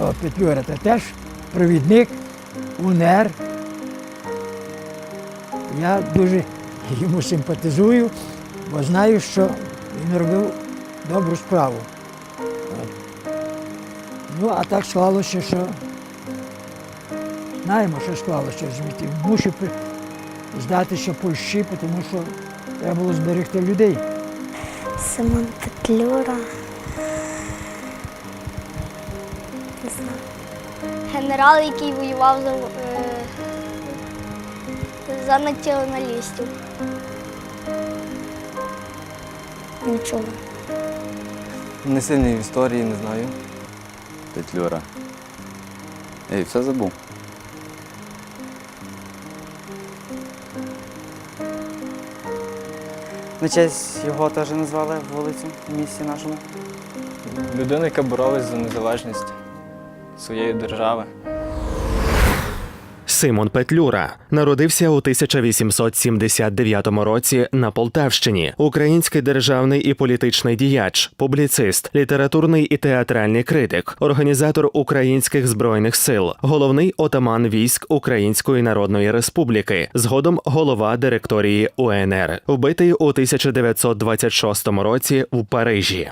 О, Петлюра це теж провідник УНР. Я дуже йому симпатизую, бо знаю, що він робив добру справу. Ну, а так склалося, що знаємо, що склалося. звідти. При- здатися Польщі, тому що треба було зберегти людей. Симон Петлюра. Генерал, який воював за, е, за націоналістів. Нічого. Не сильний в історії, не знаю. Петлюра. Ей, все забув. На честь його теж назвали вулицю в місті нашому. Людина, яка боролась за незалежність своєї держави. Симон Петлюра народився у 1879 році на Полтавщині. Український державний і політичний діяч, публіцист, літературний і театральний критик, організатор українських збройних сил, головний отаман військ Української Народної Республіки, згодом голова директорії УНР, вбитий у 1926 році в Парижі.